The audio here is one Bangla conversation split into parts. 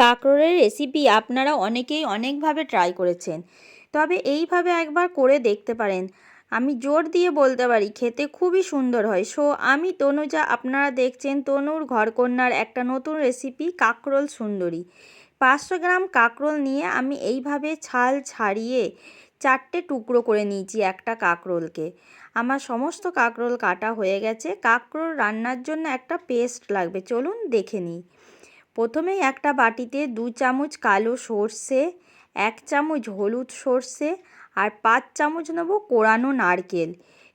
কাঁকরোলের রেসিপি আপনারা অনেকেই অনেকভাবে ট্রাই করেছেন। তবে এইভাবে একবার করে দেখতে পারেন। আমি জোর দিয়ে বলতে পারি, খেতে খুবই সুন্দর হয়। সো আমি তনুজা, আপনারা দেখছেন তনুর ঘরকন্যার একটা নতুন রেসিপি কাঁকরোল সুন্দরী। পাঁচশো গ্রাম কাঁকরোল নিয়ে আমি এইভাবে ছাল ছাড়িয়ে চারটে টুকরো করে নিয়েছি একটা কাঁকরোলকে। আমার সমস্ত কাঁকরোল কাটা হয়ে গেছে। কাঁকরোল রান্নার জন্য একটা পেস্ট লাগবে। চলুন দেখে নিই। প্রথমেই একটা বাটিতে দু চামচ কালো সর্ষে, এক চামচ হলুদ সর্ষে আর পাঁচ চামচ নেব কোরানো নারকেল।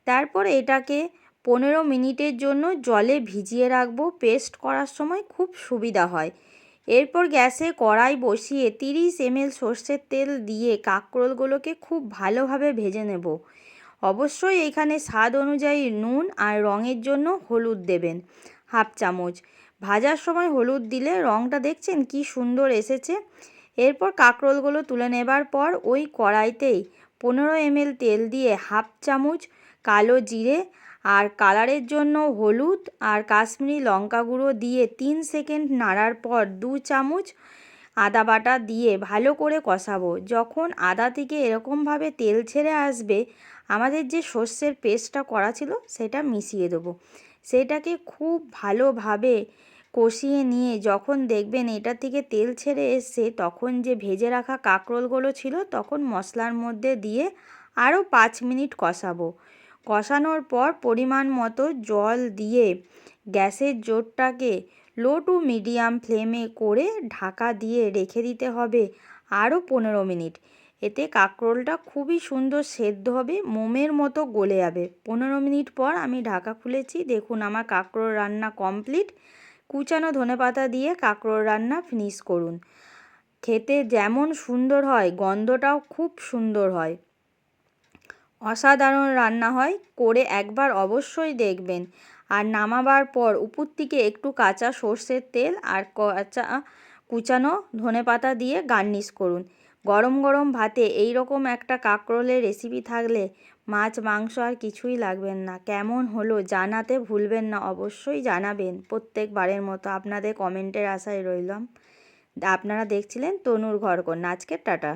তারপর এটাকে পনেরো মিনিটের জন্য জলে ভিজিয়ে রাখব। পেস্ট করার সময় খুব সুবিধা হয়। এরপর গ্যাসে কড়াই বসিয়ে তিরিশ এমএল সর্ষের তেল দিয়ে কাঁকরোলগুলোকে খুব ভালোভাবে ভেজে নেব। অবশ্যই এখানে স্বাদ অনুযায়ী নুন আর রঙের জন্য হলুদ দেবেন, হাফ চামচ। ভাজার সময় হলুদ দিলে রঙটা দেখছেন কি সুন্দর এসেছে। এরপর কাঁকরোলগুলো তুলে নেবার পর ওই কড়াইতেই পনেরো এমএল তেল দিয়ে হাফ চামচ কালো জিরে আর কালারের জন্য হলুদ আর কাশ্মীরি লঙ্কা গুঁড়ো দিয়ে তিন সেকেন্ড নাড়ার পর দু চামচ আদা বাটা দিয়ে ভালো করে কষাবো। যখন আদা থেকে এরকমভাবে তেল ছেড়ে আসবে, আমাদের যে সর্ষের পেস্টটা করা ছিল সেটা মিশিয়ে দেবো। সেটাকে খুব ভালোভাবে কষিয়ে নিয়ে যখন দেখবেন এটা থেকে তেল ছেড়ে এসছে, তখন যে ভেজে রাখা কাঁকরোলগুলো ছিল, তখন মশলার মধ্যে দিয়ে আরও পাঁচ মিনিট কষাবো। কষানোর পর পরিমাণ মতো জল দিয়ে গ্যাসের জোরটাকে লো টু মিডিয়াম ফ্লেমে করে ঢাকা দিয়ে রেখে দিতে হবে আরও পনেরো মিনিট। এতে কাঁকরোলটা খুবই সুন্দর সেদ্ধ হবে, মোমের মতো গলে যাবে। পনেরো মিনিট পর আমি ঢাকা খুলেছি, দেখুন আমার কাঁকরোল রান্না কমপ্লিট। কুচানো ধনেপাতা দিয়ে কাঁকরোল রান্না ফিনিশ করুন। খেতে যেমন সুন্দর হয়, গন্ধটাও খুব সুন্দর হয়। অসাধারণ রান্না হয়, করে একবার অবশ্যই দেখবেন। আর নামাবার পর উপর থেকে একটু কাঁচা সর্ষের তেল আর কাঁচা কুচানো ধনেপাতা দিয়ে গার্নিশ করুন। গরম গরম ভাতে এই রকম একটা কাঁকরোলের রেসিপি থাকলে মাছ, মাংস আর কিছুই লাগবেন না। কেমন হলো জানাতে ভুলবেন না, অবশ্যই জানাবেন। প্রত্যেকবারের মতো আপনাদের কমেন্টের আশায় রইলাম। আপনারা দেখছিলেন তনুর ঘরকন্যা আজকের টাটা।